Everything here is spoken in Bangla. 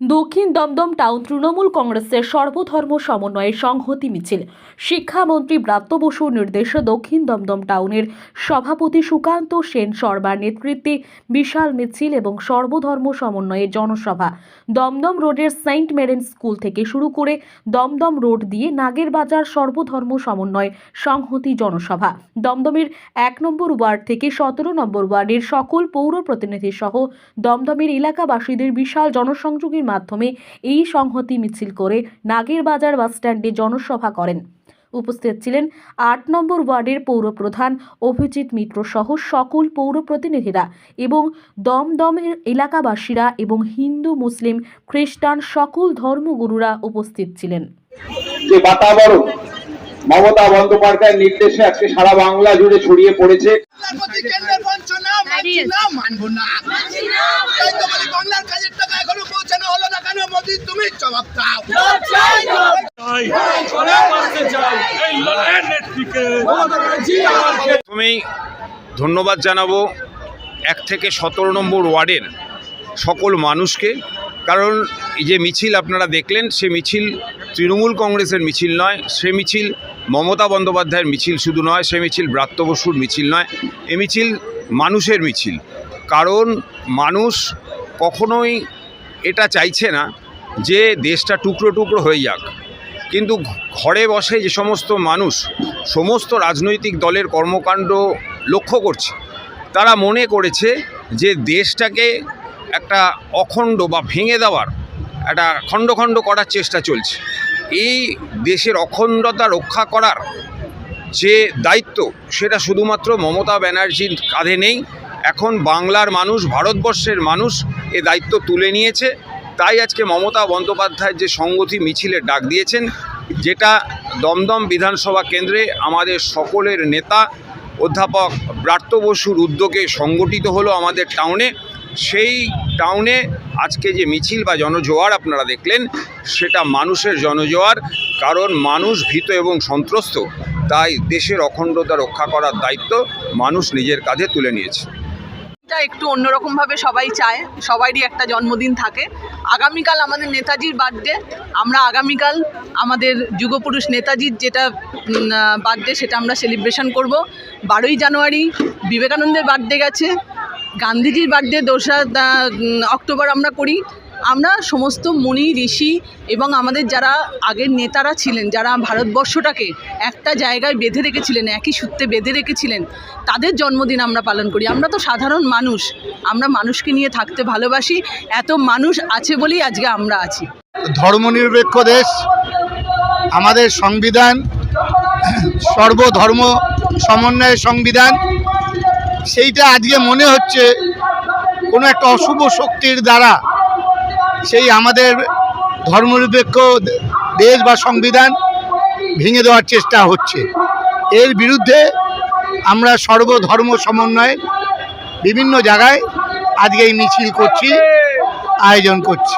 দক্ষিণ দমদম টাউন তৃণমূল কংগ্রেসের সর্বধর্ম সমন্বয়ে সংহতি মিছিল। শিক্ষামন্ত্রী ব্রাত্য বসুর নির্দেশে দক্ষিণ দমদম টাউনের সভাপতি সুকান্ত সেন সরবার নেতৃত্বে বিশাল মিছিল এবং সর্বধর্ম সমন্বয়ে জনসভা। দমদম রোডের সেন্ট মেরেন স্কুল থেকে শুরু করে দমদম রোড দিয়ে নাগেরবাজার সর্বধর্ম সমন্বয় সংহতি জনসভা। দমদমের এক নম্বর ওয়ার্ড থেকে সতেরো নম্বর ওয়ার্ডের সকল পৌর প্রতিনিধি সহ দমদমের এলাকাবাসীদের বিশাল জনসংযোগের মাধ্যমে এই সংহতি মিছিল করে নাগেরবাজার বাসস্ট্যান্ডে জনসভা করেন। উপস্থিত ছিলেন আট নম্বর ওয়ার্ডের পৌরপ্রধান অভিজিৎ মিত্র সহ সকল পৌর প্রতিনিধিরা এবং দমদমের এলাকাবাসীরা এবং হিন্দু মুসলিম খ্রিস্টান সকল ধর্মগুরুরা উপস্থিত ছিলেন। যে বাতাবরণ মমতা বন্দ্যোপাধ্যায়ের নির্দেশে আজকে সারা বাংলা জুড়ে ছড়িয়ে পড়েছে। বাংলার তুমি জবাব দাও। প্রথমেই ধন্যবাদ জানাব এক থেকে সতেরো নম্বর ওয়ার্ডের সকল মানুষকে। কারণ যে মিছিল আপনারা দেখলেন, সে মিছিল তৃণমূল কংগ্রেসের মিছিল নয়, সে মিছিল মমতা বন্দ্যোপাধ্যায়ের মিছিল শুধু নয়, সে মিছিল ব্রাত্য বসুর মিছিল নয়, এ মিছিল মানুষের মিছিল। কারণ মানুষ কখনোই এটা চাইছে না যে দেশটা টুকরো টুকরো হয়ে যাক। কিন্তু ঘরে বসে যে সমস্ত মানুষ, সমস্ত রাজনৈতিক দলের কর্মকাণ্ড লক্ষ্য করছে, তারা মনে করেছে যে দেশটাকে একটা অখণ্ড বা ভেঙে দেওয়ার একটা খণ্ড খণ্ড করার চেষ্টা চলছে। এই দেশের অখণ্ডতা রক্ষা করার যে দায়িত্ব, সেটা শুধুমাত্র মমতা ব্যানার্জির কাঁধে নেই, এখন বাংলার মানুষ, ভারতবর্ষের মানুষ এ দায়িত্ব তুলে নিয়েছে। তাই আজকে মমতা বন্দ্যোপাধ্যায় যে সংগতি মিছিলের ডাক দিয়েছেন, যেটা দমদম বিধানসভা কেন্দ্রে আমাদের সকলের নেতা অধ্যাপক ব্রাত্য বসুর উদ্যোগে সংগঠিত হলো আমাদের টাউনে। সেই টাউনে আজকে যে মিছিল বা জনজোয়ার আপনারা দেখলেন, সেটা মানুষের জনজোয়ার, কারণ মানুষ ভীত এবং সন্ত্রস্ত, তাই দেশের অখণ্ডতা রক্ষা করার দায়িত্ব মানুষ নিজের কাঁধে তুলে নিয়েছে। এটা একটু অন্যরকমভাবে সবাই চায়, সবারই একটা জন্মদিন থাকে। আগামীকাল আমাদের নেতাজির বার্থডে আমরা আগামীকাল আমাদের যুগপুরুষ নেতাজির যেটা বার্থডে সেটা আমরা সেলিব্রেশন করব। বারোই জানুয়ারি বিবেকানন্দের বার্থডে গেছে, গান্ধীজির বার্থডে দোসরা অক্টোবর আমরা করি। আমরা সমস্ত মুনি, ঋষি এবং আমাদের যারা আগের নেতারা ছিলেন, যারা ভারতবর্ষটাকে একটা জায়গায় বেঁধে রেখেছিলেন, একই সূত্রে বেঁধে রেখেছিলেন, তাদের জন্মদিন আমরা পালন করি। আমরা তো সাধারণ মানুষ, আমরা মানুষকে নিয়ে থাকতে ভালোবাসি, এত মানুষ আছে বলেই আজকে আমরা আছি। ধর্মনিরপেক্ষ দেশ, আমাদের সংবিধান, সর্বধর্ম সমন্বয়ের সংবিধান, সেইটা আজকে মনে হচ্ছে কোনো একটা অশুভ শক্তির দ্বারা সেই আমাদের ধর্মনিরপেক্ষ দেশ বা সংবিধান ভেঙে দেওয়ার চেষ্টা হচ্ছে। এর বিরুদ্ধে আমরা সর্বধর্ম সমন্বয়ে বিভিন্ন জায়গায় আজকে এই মিছিল করছি, আয়োজন করছি।